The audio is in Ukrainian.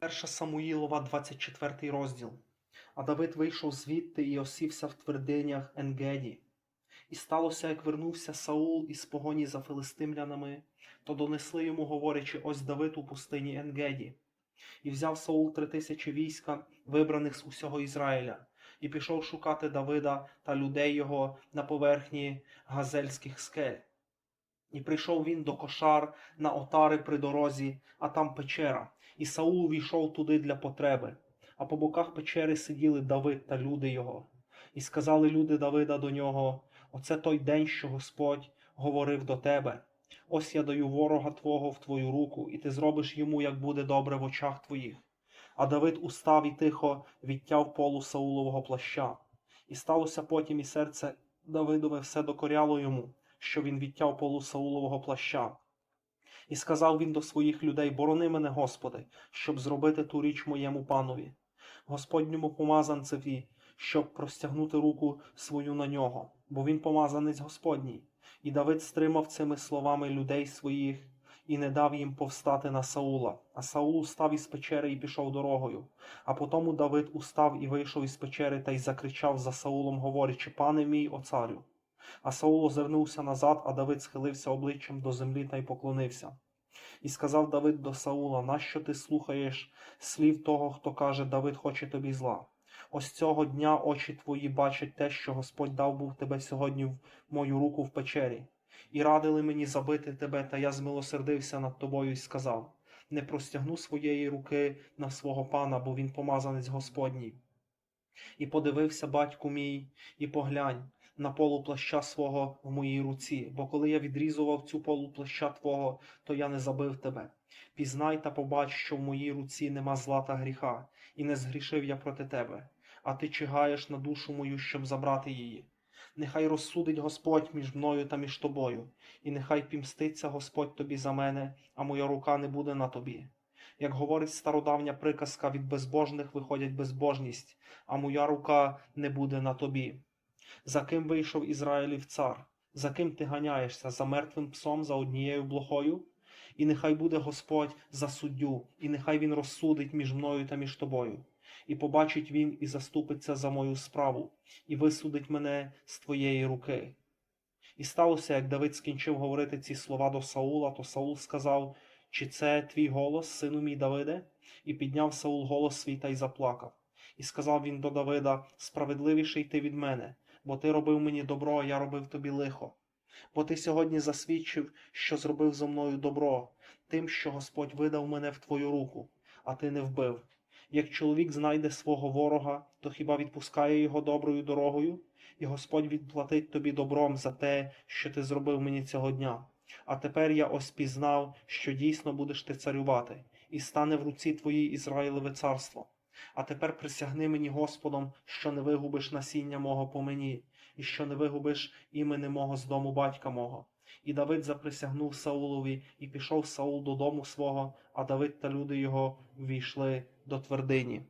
Перша Самуїлова, 24 розділ. А Давид вийшов звідти і осівся в твердинях Енгеді. І сталося, як вернувся Саул із погоні за филистимлянами, то донесли йому, говорячи, ось Давид у пустині Енгеді. І взяв Саул три тисячі війська, вибраних з усього Ізраїля, і пішов шукати Давида та людей його на поверхні газельських скель. І прийшов він до кошар на отари при дорозі, а там печера, і Саул увійшов туди для потреби. А по боках печери сиділи Давид та люди його. І сказали люди Давида до нього: Оце той день, що Господь говорив до тебе. Ось я даю ворога твого в твою руку, і ти зробиш йому, як буде добре в очах твоїх. А Давид устав і тихо відтяв полу Саулового плаща. І сталося потім і серце Давидове все докоряло йому, що він відтяв полу Саулового плаща. І сказав він до своїх людей: Борони мене, Господи, щоб зробити ту річ моєму панові, Господньому помазанцеві, щоб простягнути руку свою на нього, бо він помазанець Господній. І Давид стримав цими словами людей своїх і не дав їм повстати на Саула. А Саул устав із печери і пішов дорогою. А потому Давид устав і вийшов із печери та й закричав за Саулом, говорячи: Пане мій о царю. А Саул озирнувся назад, а Давид схилився обличчям до землі та й поклонився. І сказав Давид до Саула: Нащо ти слухаєш слів того, хто каже, Давид хоче тобі зла? Ось цього дня очі твої бачать те, що Господь дав був тебе сьогодні в мою руку в печері, і радили мені забити тебе, та я змилосердився над тобою і сказав: Не простягну своєї руки на свого пана, бо він помазанець Господній. І подивився батьку мій, і поглянь на полу плаща свого в моїй руці, бо коли я відрізував цю полу плаща твого, то я не забив тебе. Пізнай та побач, що в моїй руці нема зла та гріха, і не згрішив я проти тебе, а ти чигаєш на душу мою, щоб забрати її. Нехай розсудить Господь між мною та між тобою, і нехай пімститься Господь тобі за мене, а моя рука не буде на тобі. Як говорить стародавня приказка, від безбожних виходять безбожність, а моя рука не буде на тобі. За ким вийшов Ізраїлів цар? За ким ти ганяєшся? За мертвим псом, за однією блохою? І нехай буде Господь за суддю, і нехай він розсудить між мною та між тобою. І побачить він і заступиться за мою справу, і висудить мене з твоєї руки. І сталося, як Давид скінчив говорити ці слова до Саула, то Саул сказав: Чи це твій голос, сину мій Давиде? І підняв Саул голос свій та й заплакав. І сказав він до Давида: Справедливіший ти від мене, бо ти робив мені добро, а я робив тобі лихо. Бо ти сьогодні засвідчив, що зробив зо мною добро, тим, що Господь видав мене в твою руку, а ти не вбив. Як чоловік знайде свого ворога, то хіба відпускає його доброю дорогою, і Господь відплатить тобі добром за те, що ти зробив мені цього дня. А тепер я ось пізнав, що дійсно будеш ти царювати, і стане в руці твоїй Ізраїлеве царство. А тепер присягни мені Господом, що не вигубиш насіння мого по мені, і що не вигубиш імени мого з дому батька мого. І Давид заприсягнув Саулові, і пішов Саул додому свого, а Давид та люди його ввійшли до твердині.